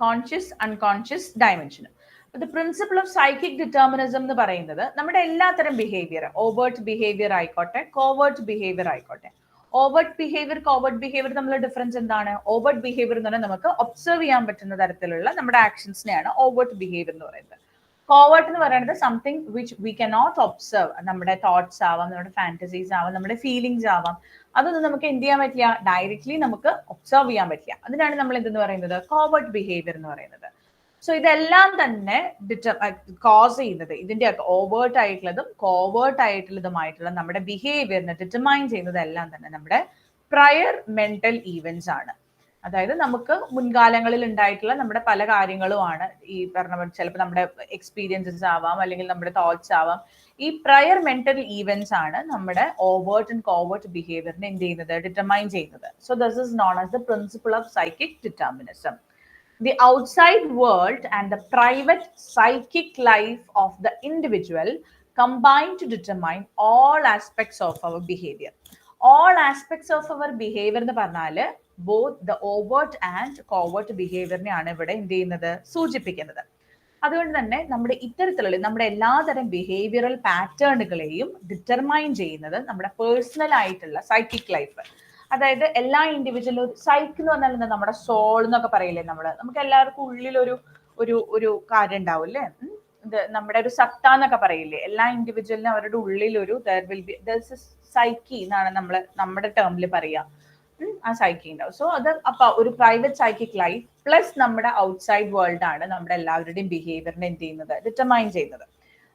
Conscious unconscious ഡയമെൻഷനും the principle of psychic determinism എന്ന് പറയുന്നത് നമ്മുടെ എല്ലാത്തരം ബിഹേവിയർ ഓവേർട്ട് ബിഹേവിയർ ആയിക്കോട്ടെ കോവേർട്ട് ബിഹേവിയർ ആയിക്കോട്ടെ. ഓവേർട്ട് ബിഹേവിയർ കോവേർട്ട് ബിഹേവിയർ തമ്മിലുള്ള ഡിഫറൻസ് എന്താണ്? ഓവേർട്ട് ബിഹേവിയർ എന്ന് പറഞ്ഞാൽ നമുക്ക് ഒബ്സർവ് ചെയ്യാൻ പറ്റുന്ന തരത്തിലുള്ള നമ്മുടെ ആക്ഷൻസിനെയാണ് ഓവേർട്ട് ബിഹേവിയർ എന്ന് പറയുന്നത്. കോവേർട്ട് എന്ന് പറയുന്നത് something which we can not observe നമ്മുടെ തോട്ട്സ് ആവാം നമ്മുടെ ഫാന്റസീസ് ആവാം നമ്മുടെ ഫീലിങ്സ് ആവാം. അതൊന്നും നമുക്ക് എന്ത് ചെയ്യാൻ പറ്റില്ല? ഡയറക്ട്ലി നമുക്ക് ഒബ്സർവ് ചെയ്യാൻ പറ്റില്ല. അതിനാണ് നമ്മൾ എന്തെന്ന് പറയുന്നത്? കോവേർട്ട് ബിഹേവിയർ എന്ന് പറയുന്നത്. സോ ഇതെല്ലാം തന്നെ ഡിറ്റർ കോസ് ചെയ്യുന്നത് ഇതിന്റെ ഓവേർട്ട് ആയിട്ടുള്ളതും കോവേർട്ട് ആയിട്ടുള്ളതുമായിട്ടുള്ള നമ്മുടെ ബിഹേവിയറിനെ ഡിറ്റർമൈൻ ചെയ്യുന്നത് എല്ലാം തന്നെ നമ്മുടെ പ്രയർ മെന്റൽ ഈവൻസ് ആണ്. അതായത് നമുക്ക് മുൻകാലങ്ങളിൽ ഉണ്ടായിട്ടുള്ള നമ്മുടെ പല കാര്യങ്ങളുമാണ് ഈ പറഞ്ഞ ചിലപ്പോൾ നമ്മുടെ എക്സ്പീരിയൻസസ് ആവാം അല്ലെങ്കിൽ നമ്മുടെ തോട്ട്സ് ആവാം. ഈ പ്രയർ മെന്റൽ ഈവൻസ് ആണ് നമ്മുടെ ഓവേർട്ട് ആൻഡ് കോവേർട്ട് ബിഹേവിയറിനെ എന്ത് ചെയ്യുന്നത്? ഡിറ്റർമൈൻ ചെയ്യുന്നത്. So thus is known as the principle of psychic determinism the outside world and the private psychic life of the individual combined to determine all aspects of our behavior. All aspects of our behaviour എന്ന് പറഞ്ഞാൽ both the overt and covert ബിഹേവിയറിനെയാണ് ഇവിടെ എന്ത് ചെയ്യുന്നത്? സൂചിപ്പിക്കുന്നത്. അതുകൊണ്ട് തന്നെ നമ്മുടെ ഇത്തരത്തിലുള്ള നമ്മുടെ എല്ലാതരം ബിഹേവിയറൽ പാറ്റേണുകളെയും ഡിറ്റർമൈൻ ചെയ്യുന്നത് നമ്മുടെ പേഴ്സണൽ ആയിട്ടുള്ള സൈക്കിക് ലൈഫ് അതായത് എല്ലാ ഇൻഡിവിജ്വലും സൈക്ക് എന്ന് പറഞ്ഞാൽ നമ്മുടെ സോൾ എന്നൊക്കെ പറയില്ലേ നമ്മൾ? നമുക്ക് എല്ലാവർക്കും ഉള്ളിലൊരു ഒരു ഒരു കാര്യം ഉണ്ടാവും അല്ലേ നമ്മുടെ ഒരു സത്ത എന്നൊക്കെ പറയില്ലേ? എല്ലാ ഇൻഡിവിജ്വലിനും അവരുടെ ഉള്ളിൽ ഒരു സൈക്കി എന്നാണ് നമ്മൾ നമ്മുടെ ടേമിൽ പറയാ. ആ സൈക്കി ഉണ്ടാവും സോ അത് അപ്പൊ ഒരു പ്രൈവറ്റ് സൈക്കിക് ലൈഫ് പ്ലസ് നമ്മുടെ ഔട്ട്സൈഡ് വേൾഡ് ആണ് നമ്മുടെ എല്ലാവരുടെയും ബിഹേവിയറിനെ എന്ത് ചെയ്യുന്നത്? ഡിറ്റർമൈൻ ചെയ്യുന്നത്.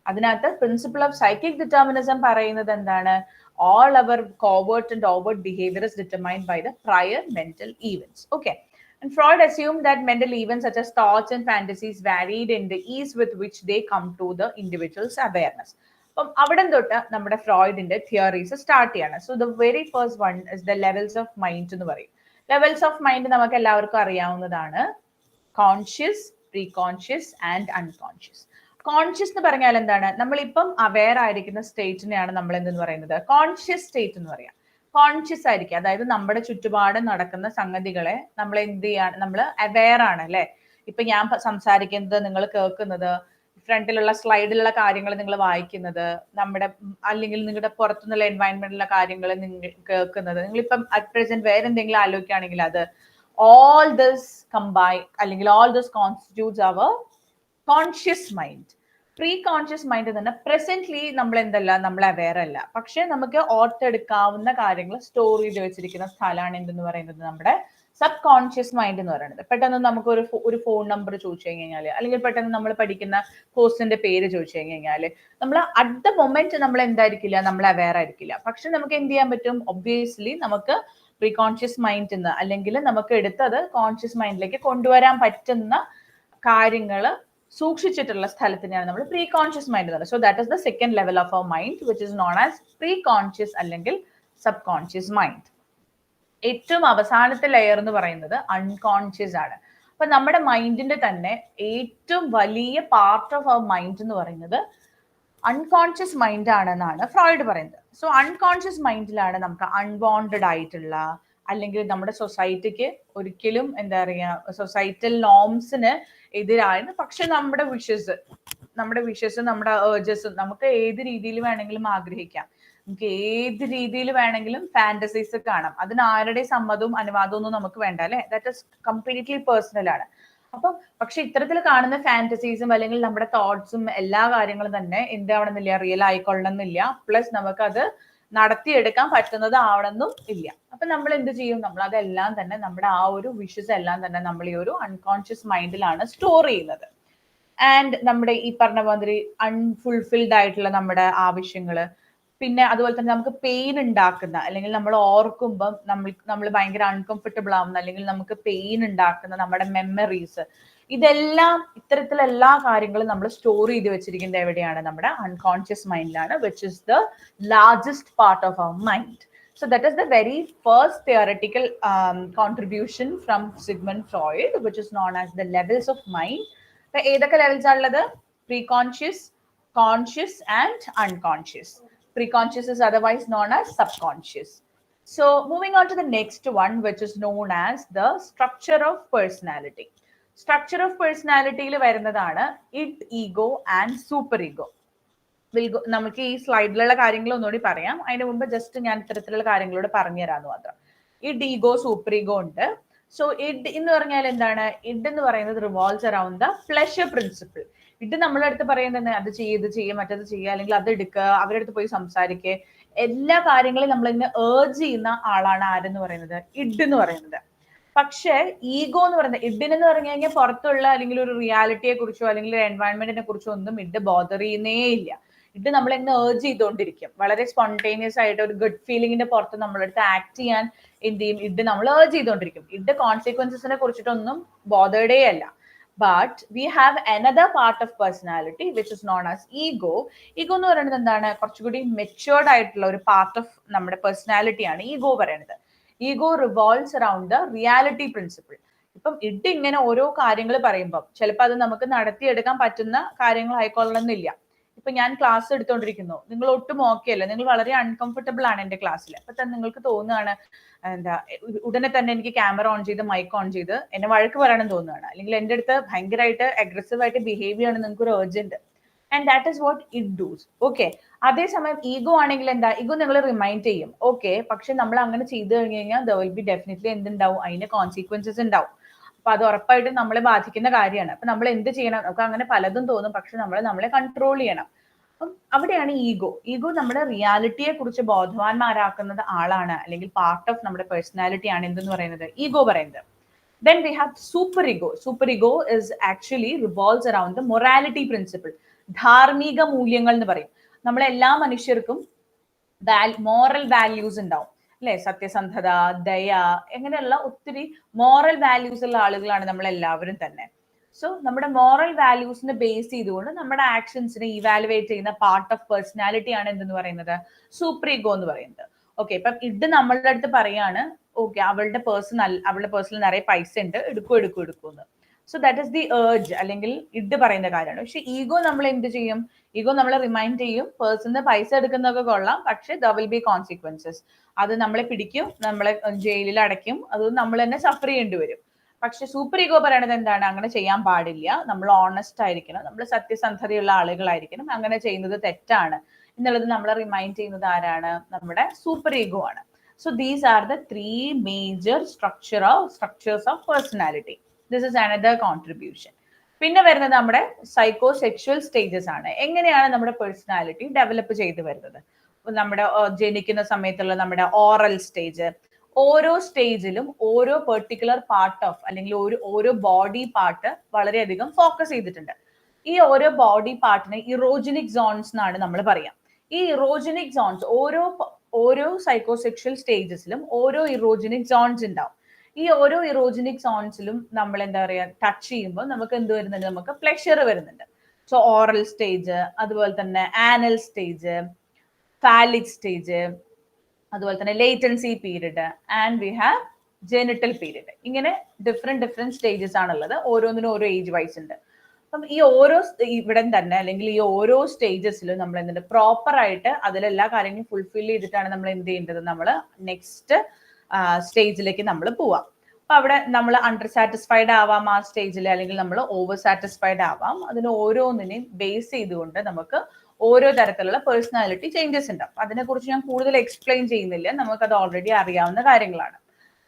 അതിനകത്ത് പ്രിൻസിപ്പിൾ ഓഫ് സൈക്കിക് ഡിറ്റർമിനിസം പറയുന്നത് എന്താണ്? All our covert and overt behaviour is determined by the prior mental events Okay. And Freud assumed that mental events such as thoughts and fantasies varied in the ease with which they come to the individual's awareness. അപ്പം അവിടെ തൊട്ട് നമ്മുടെ ഫ്രോയിഡിന്റെ theories start ചെയ്യാണ്. So the very first one is the levels of mind എന്ന് പറയും. Levels of mind നമുക്ക് എല്ലാവർക്കും അറിയാവുന്നതാണ് conscious pre conscious and unconscious conscious എന്ന് പറഞ്ഞാൽ എന്താണ്? നമ്മളിപ്പം അവെയർ ആയിരിക്കുന്ന സ്റ്റേറ്റിനെയാണ് നമ്മൾ എന്തെന്ന് പറയുന്നത്? കോൺഷ്യസ് സ്റ്റേറ്റ് എന്ന് പറയാം. കോൺഷ്യസ് ആയിരിക്കുക അതായത് നമ്മുടെ ചുറ്റുപാട് നടക്കുന്ന സംഗതികളെ നമ്മൾ എന്ത് ചെയ്യാണ് നമ്മൾ അവെയർ ആണ് അല്ലെ? ഇപ്പൊ ഞാൻ സംസാരിക്കുന്നത് നിങ്ങൾ കേൾക്കുന്നത് ഫ്രണ്ടിലുള്ള സ്ലൈഡിലുള്ള കാര്യങ്ങൾ നിങ്ങൾ വായിക്കുന്നത് നമ്മുടെ അല്ലെങ്കിൽ നിങ്ങളുടെ പുറത്തുനിന്നുള്ള എൻവയൺമെന്റിലുള്ള കാര്യങ്ങൾ നിങ്ങൾ കേൾക്കുന്നത്. നിങ്ങളിപ്പം അറ്റ് പ്രസന്റ് വേറെ എന്തെങ്കിലും ആലോചിക്കുകയാണെങ്കിൽ അത് ഓൾ ദിസ് കമ്പൈൻ അല്ലെങ്കിൽ all this constitutes our conscious mind pre conscious mind പറഞ്ഞാൽ പ്രസന്റ്ലി നമ്മൾ എന്തല്ല നമ്മൾ അവെയർ അല്ല പക്ഷെ നമുക്ക് ഓർത്തെടുക്കാവുന്ന കാര്യങ്ങൾ സ്റ്റോർ ചെയ്ത് വെച്ചിരിക്കുന്ന സ്ഥലമാണ് എന്തെന്ന് പറയുന്നത്? നമ്മുടെ സബ് കോൺഷ്യസ് മൈൻഡ് എന്ന് പറയുന്നത്. പെട്ടെന്ന് നമുക്ക് ഒരു ഒരു ഫോൺ നമ്പർ ചോദിച്ചു കഴിഞ്ഞാൽ അല്ലെങ്കിൽ പെട്ടെന്ന് നമ്മൾ പഠിക്കുന്ന കോഴ്സിന്റെ പേര് ചോദിച്ചു കഴിഞ്ഞാൽ നമ്മൾ അറ്റ് ദ മൊമെന്റ് നമ്മൾ എന്തായിരിക്കില്ല? നമ്മൾ അവെയർ ആയിരിക്കില്ല. പക്ഷെ നമുക്ക് എന്ത് ചെയ്യാൻ പറ്റും? ഒബ്വിയസ്ലി നമുക്ക് പ്രീ കോൺഷ്യസ് മൈൻഡിൽ നിന്ന് അല്ലെങ്കിൽ നമുക്ക് എടുത്തത് കോൺഷ്യസ് മൈൻഡിലേക്ക് കൊണ്ടുവരാൻ പറ്റുന്ന കാര്യങ്ങൾ സൂക്ഷിച്ചിട്ടുള്ള സ്ഥലത്തിനെയാണ് നമ്മൾ പ്രീ കോൺഷ്യസ് മൈൻഡ് എന്ന് പറയുന്നത്. So that is the second level of our mind which is known as pre conscious അല്ലെങ്കിൽ സബ് കോൺഷ്യസ് മൈൻഡ് ഏറ്റവും അവസാനത്തെ ലെയർ എന്ന് പറയുന്നത് അൺകോൺഷ്യസ് ആണ്. അപ്പൊ നമ്മുടെ മൈൻഡിന്റെ തന്നെ ഏറ്റവും വലിയ പാർട്ട് ഓഫ് അവർ മൈൻഡ് എന്ന് പറയുന്നത് അൺകോൺഷ്യസ് മൈൻഡ് ആണെന്നാണ് ഫ്രോയിഡ് പറയുന്നത്. സോ അൺകോൺഷ്യസ് മൈൻഡിലാണ് നമുക്ക് അൺവാണ്ടഡ് ആയിട്ടുള്ള അല്ലെങ്കിൽ നമ്മുടെ സൊസൈറ്റിക്ക് ഒരിക്കലും എന്താ പറയുക സൊസൈറ്റൽ നോംസിന് എതിരായിരുന്നു പക്ഷെ നമ്മുടെ വിഷസ് നമ്മുടെ വിഷസ് നമ്മുടെ ഏർജസ് നമുക്ക് ഏത് രീതിയിൽ വേണമെങ്കിലും ആഗ്രഹിക്കാം. നമുക്ക് ഏത് രീതിയിൽ വേണമെങ്കിലും ഫാന്റസീസ് കാണാം. അതിന് ആരുടെ സമ്മതവും അനുവാദവും ഒന്നും നമുക്ക് വേണ്ട അല്ലെ? ദാറ്റ് ഇസ് കംപ്ലീറ്റ്ലി പേഴ്സണൽ ആണ്. അപ്പം പക്ഷെ ഇത്തരത്തിൽ കാണുന്ന ഫാന്റസീസും അല്ലെങ്കിൽ നമ്മുടെ തോട്ട്സും എല്ലാ കാര്യങ്ങളും തന്നെ എന്താവണമെന്നില്ല റിയൽ ആയിക്കൊള്ളണമെന്നില്ല. പ്ലസ് നമുക്കത് നടത്തിയെടുക്കാൻ പറ്റുന്നത് ആവണമെന്നും ഇല്ല. അപ്പൊ നമ്മൾ എന്ത് ചെയ്യും? നമ്മൾ അതെല്ലാം തന്നെ നമ്മുടെ ആ ഒരു വിഷസ് എല്ലാം തന്നെ നമ്മൾ ഈ ഒരു അൺകോൺഷ്യസ് മൈൻഡിലാണ് സ്റ്റോർ ചെയ്യുന്നത്. ആൻഡ് നമ്മുടെ ഈ പറഞ്ഞ മാതിരി അൺഫുൾഫിൽഡ് ആയിട്ടുള്ള നമ്മുടെ ആവശ്യങ്ങൾ പിന്നെ അതുപോലെ തന്നെ നമുക്ക് പെയിൻ ഉണ്ടാക്കുന്ന അല്ലെങ്കിൽ നമ്മൾ ഓർക്കുമ്പം നമ്മൾ നമ്മൾ ഭയങ്കര അൺകംഫർട്ടബിൾ ആവുന്ന അല്ലെങ്കിൽ നമുക്ക് പെയിൻ ഉണ്ടാക്കുന്ന നമ്മുടെ മെമ്മറീസ് ഇതെല്ലാം ഇത്തരത്തിലുള്ള എല്ലാ കാര്യങ്ങളും നമ്മൾ സ്റ്റോർ ചെയ്ത് വെച്ചിരിക്കുന്നത് എവിടെയാണ് നമ്മുടെ unconscious മൈൻഡിലാണ് which is the largest part of our mind So that is the very first theoretical um, contribution from Sigmund Freud, which is known as the levels of mind. The ഏതൊക്കെ levels ഉള്ളത് pre conscious conscious and unconscious pre conscious is otherwise known as subconscious. So moving on to the next one, which is known as the structure of personality. Structure of പേഴ്സണാലിറ്റിയിൽ വരുന്നതാണ് id ego and super ego നമുക്ക് ഈ സ്ലൈഡിലുള്ള കാര്യങ്ങൾ ഒന്നുകൂടി പറയാം. അതിന് മുമ്പ് just ഞാൻ ഇത്തരത്തിലുള്ള കാര്യങ്ങളോട് പറഞ്ഞു തരാമെന്ന് മാത്രം. ഇഡ് ഈഗോ സൂപ്പർ ഈഗോ ഉണ്ട്. സോ ഇഡ് എന്ന് പറഞ്ഞാൽ എന്താണ്? ഇഡ് എന്ന് പറയുന്നത് revolves around the pleasure principle id നമ്മളെ അടുത്ത് പറയുന്നത് അത് ചെയ്യുക ഇത് ചെയ്യുക മറ്റത് ചെയ്യുക അല്ലെങ്കിൽ അത് എടുക്കുക അവരുടെ അടുത്ത് പോയി സംസാരിക്കുക എല്ലാ കാര്യങ്ങളും നമ്മൾ ഇങ്ങനെ ഏർജ് ചെയ്യുന്ന ആളാണ് ആരെന്ന് പറയുന്നത്? ഇഡ് എന്ന് പറയുന്നത്. പക്ഷേ ഈഗോ എന്ന് പറയുന്നത് ഇഡിൻ എന്ന് പറഞ്ഞു കഴിഞ്ഞാൽ പുറത്തുള്ള അല്ലെങ്കിൽ ഒരു റിയാലിറ്റിയെ കുറിച്ചോ അല്ലെങ്കിൽ ഒരു എൻവയൺമെന്റിനെ കുറിച്ചോ ഒന്നും ഇഡ് ബോധർ ചെയ്യുന്നേ ഇല്ല. ഇഡ് നമ്മൾ ഇന്ന് ഏർജ് ചെയ്തുകൊണ്ടിരിക്കും വളരെ സ്പോണ്ടേനിയസ് ആയിട്ട് ഒരു ഗുഡ് ഫീലിംഗിന്റെ പുറത്ത് നമ്മളെടുത്ത് ആക്ട് ചെയ്യാൻ എന്ത് ചെയ്യും? ഇഡ് നമ്മൾ ഏർജ് ചെയ്തുകൊണ്ടിരിക്കും ഇഡ് കോൺസിക്വൻസസിനെ കുറിച്ചിട്ടൊന്നും ബോധേഡേ അല്ല. But we have another part of personality which is known as ego ego എന്ന് പറയുന്നത് എന്താണ്? കുറച്ചുകൂടി മെച്ചുവേർഡ് ആയിട്ടുള്ള ഒരു പാർട്ട് ഓഫ് നമ്മുടെ പേഴ്സണാലിറ്റിയാണ് ഈഗോ പറയുന്നത്. Ego revolves around the reality principle ഇപ്പം ഇഡ് ഇങ്ങനെ ഓരോ കാര്യങ്ങൾ പറയുമ്പോൾ ചിലപ്പോൾ അത് നമുക്ക് നടത്തിയെടുക്കാൻ പറ്റുന്ന കാര്യങ്ങൾ ആയിക്കൊള്ളണമെന്നില്ല. ഇപ്പൊ ഞാൻ ക്ലാസ് എടുത്തോണ്ടിരിക്കുന്നു. നിങ്ങൾ ഒട്ടും ഓക്കെ അല്ല. നിങ്ങൾ വളരെ അൺകംഫർട്ടബിൾ ആണ് എന്റെ ക്ലാസ്സിൽ അപ്പൊ തന്നെ നിങ്ങൾക്ക് തോന്നുകയാണ് എന്താ ഉടനെ തന്നെ എനിക്ക് ക്യാമറ ഓൺ ചെയ്ത് മൈക്ക് ഓൺ ചെയ്ത് എന്നെ വഴക്ക് പറയണം തോന്നുകയാണ് അല്ലെങ്കിൽ എന്റെ അടുത്ത് ഭയങ്കരമായിട്ട് അഗ്രസീവ് ആയിട്ട് ബിഹേവ് ചെയ്യണം നിങ്ങൾക്ക് ഒരു urgent and that is what it does okay അതേസമയം ഈഗോ ആണെങ്കിൽ എന്താ? ഈഗോ നിങ്ങൾ റിമൈൻഡ് ചെയ്യും. ഓക്കെ പക്ഷെ നമ്മൾ അങ്ങനെ ചെയ്തു കഴിഞ്ഞു കഴിഞ്ഞാൽ ദ വിൽ ബി ഡെഫിനറ്റ്ലി എന്തുണ്ടാവും? അതിന് കോൺസിക്വൻസസ് ഉണ്ടാവും. അപ്പൊ അത് ഉറപ്പായിട്ടും നമ്മളെ ബാധിക്കുന്ന കാര്യമാണ്. അപ്പൊ നമ്മൾ എന്ത് ചെയ്യണം? നമുക്ക് അങ്ങനെ പലതും തോന്നും. പക്ഷെ നമ്മൾ നമ്മളെ കൺട്രോൾ ചെയ്യണം. അപ്പം അവിടെയാണ് ഈഗോ ഈഗോ നമ്മുടെ റിയാലിറ്റിയെ കുറിച്ച് ബോധവാന്മാരാക്കുന്നത് ആളാണ്. അല്ലെങ്കിൽ പാർട്ട് ഓഫ് നമ്മുടെ പേഴ്സണാലിറ്റി ആണ് എന്തെന്ന് പറയുന്നത്? ഈഗോ പറയുന്നത്. Then we have super ego super ego is actually revolves around the morality principle ധാർമ്മിക മൂല്യങ്ങൾ എന്ന് പറയും. നമ്മളെല്ലാ മനുഷ്യർക്കും മോറൽ വാല്യൂസ് ഉണ്ടാവും. അല്ലെ? സത്യസന്ധത ദയ എങ്ങനെയുള്ള ഒത്തിരി മോറൽ വാല്യൂസ് ഉള്ള ആളുകളാണ് നമ്മൾ എല്ലാവരും തന്നെ. സോ നമ്മുടെ മോറൽ വാല്യൂസിനെ ബേസ് ചെയ്തുകൊണ്ട് നമ്മുടെ ആക്ഷൻസിനെ ഇവാലുവേറ്റ് ചെയ്യുന്ന പാർട്ട് ഓഫ് പേഴ്സണാലിറ്റി ആണ് എന്തെന്ന് പറയുന്നത്? സൂപ്രീഗോ എന്ന് പറയുന്നത്. ഓക്കെ ഇപ്പം ഇഡ് നമ്മളുടെ അടുത്ത് പറയാണ് ഓക്കെ അവളുടെ പേഴ്സൺ അവളുടെ പേഴ്സണൽ നിറയെ പൈസ ഉണ്ട്. എടുക്കൂ എടുക്കൂ എടുക്കൂ എന്ന്. So that is the urge അല്ലെങ്കിൽ ഇഡ് പറയുന്ന കാര്യമാണ്. പക്ഷെ ഈഗോ നമ്മൾ എന്ത് ചെയ്യും? ഈഗോ നമ്മളെ റിമൈൻഡ് ചെയ്യും. പേഴ്സണിന് പൈസ എടുക്കുന്നതൊക്കെ കൊള്ളാം. പക്ഷെ ദ വിൽ ബി കോൺസിക്വൻസസ് അത് നമ്മളെ പിടിക്കും നമ്മളെ ജയിലിൽ അടയ്ക്കും. അത് നമ്മൾ തന്നെ സഫർ ചെയ്യേണ്ടി വരും. പക്ഷെ സൂപ്പർ ഈഗോ പറയണത് എന്താണ്? അങ്ങനെ ചെയ്യാൻ പാടില്ല. നമ്മൾ ഓണസ്റ്റ് ആയിരിക്കണം. നമ്മൾ സത്യസന്ധതയുള്ള ആളുകളായിരിക്കണം. അങ്ങനെ ചെയ്യുന്നത് തെറ്റാണ്. എന്നുള്ളത് നമ്മളെ റിമൈൻഡ് ചെയ്യുന്നത് ആരാണ്? നമ്മുടെ സൂപ്പർ ഈഗോ ആണ്. So these are the three major structure of structures of personality this is another contribution പിന്നെ വരുന്നത് നമ്മുടെ സൈക്കോ സെക്ഷൽ സ്റ്റേജസ് ആണ്. എങ്ങനെയാണ് നമ്മുടെ പേഴ്സണാലിറ്റി ഡെവലപ്പ് ചെയ്ത് വരുന്നത്? നമ്മുടെ ജനിക്കുന്ന സമയത്തുള്ള നമ്മുടെ ഓറൽ സ്റ്റേജ് ഓരോ സ്റ്റേജിലും ഓരോ പെർട്ടിക്കുലർ പാർട്ട് ഓഫ് അല്ലെങ്കിൽ ഒരു ഓരോ ബോഡി പാർട്ട് വളരെയധികം ഫോക്കസ് ചെയ്തിട്ടുണ്ട്. ഈ ഓരോ ബോഡി പാർട്ടിനെ ഇറോജനിക് സോൺസ് എന്നാണ് നമ്മൾ പറയാം. ഈ ഇറോജനിക് സോൺസ് ഓരോ ഓരോ സൈക്കോസെക്ഷൽ സ്റ്റേജസിലും ഓരോ ഇറോജനിക് സോൺസ് ഉണ്ടാവും. ഈ ഓരോ ഇറോജനിക് സോൺസിലും നമ്മൾ എന്താ പറയുക ടച്ച് ചെയ്യുമ്പോൾ നമുക്ക് എന്ത് വരുന്നുണ്ട്? നമുക്ക് പ്ലഷർ വരുന്നുണ്ട്. സോ ഓറൽ സ്റ്റേജ് അതുപോലെ തന്നെ ആനൽ സ്റ്റേജ് ഫാലിക് സ്റ്റേജ് അതുപോലെ തന്നെ latency period and we have genital period ഇങ്ങനെ ഡിഫറെന്റ് ഡിഫറെന്റ് സ്റ്റേജസ് ആണുള്ളത്. ഓരോന്നിനും ഓരോ ഏജ് വൈസ് ഉണ്ട്. അപ്പം ഈ ഓരോ ഇവിടെ തന്നെ അല്ലെങ്കിൽ ഈ ഓരോ സ്റ്റേജസിലും നമ്മൾ എന്തുണ്ട്? പ്രോപ്പർ ആയിട്ട് അതിലെല്ലാ കാര്യങ്ങളും ഫുൾഫിൽ ചെയ്തിട്ടാണ് നമ്മൾ എന്ത് ചെയ്യേണ്ടത്? നമ്മൾ നെക്സ്റ്റ് സ്റ്റേജിലേക്ക് നമ്മൾ പോവാം. അപ്പൊ അവിടെ നമ്മൾ അണ്ടർ സാറ്റിസ്ഫൈഡ് ആവാം ആ സ്റ്റേജിൽ അല്ലെങ്കിൽ നമ്മൾ ഓവർ സാറ്റിസ്ഫൈഡ് ആവാം. അതിന് ഓരോന്നിനെയും ബേസ് ചെയ്തുകൊണ്ട് നമുക്ക് ഓരോ തരത്തിലുള്ള പേഴ്സണാലിറ്റി ചേഞ്ചസ് ഉണ്ടാവും അതിനെക്കുറിച്ച് ഞാൻ കൂടുതൽ എക്സ്പ്ലെയിൻ ചെയ്യുന്നില്ല. നമുക്കത് ഓൾറെഡി അറിയാവുന്ന കാര്യങ്ങളാണ്.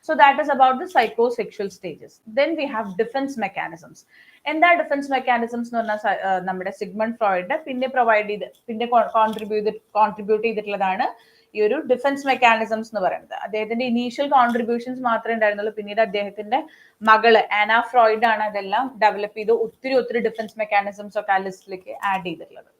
So that is about the psycho sexual stages then we have defence mechanisms എന്താ ഡിഫൻസ് മെക്കാനിസംസ് എന്ന് പറഞ്ഞാൽ നമ്മുടെ സിഗ്മൺ ഫ്രോയിഡ് പിന്നെ പ്രൊവൈഡ് ചെയ്ത് പിന്നെ കോൺട്രിബ്യൂട്ട് കോൺട്രിബ്യൂട്ട് ചെയ്തിട്ടുള്ളതാണ് ഈ ഒരു ഡിഫൻസ് മെക്കാനിസംസ് എന്ന് പറയുന്നത്. അദ്ദേഹത്തിന്റെ ഇനീഷ്യൽ കോൺട്രിബ്യൂഷൻസ് മാത്രമേ ഉണ്ടായിരുന്നുള്ളൂ. പിന്നീട് അദ്ദേഹത്തിന്റെ മകൾ ആന ഫ്രോയിഡ് ആണ് അതെല്ലാം ഡെവലപ്പ് ചെയ്ത് ഒത്തിരി ഒത്തിരി ഡിഫൻസ് മെക്കാനിസംസ് ഒക്കെ ആ ലിസ്റ്റിലേക്ക് ആഡ് ചെയ്തിട്ടുള്ളത്.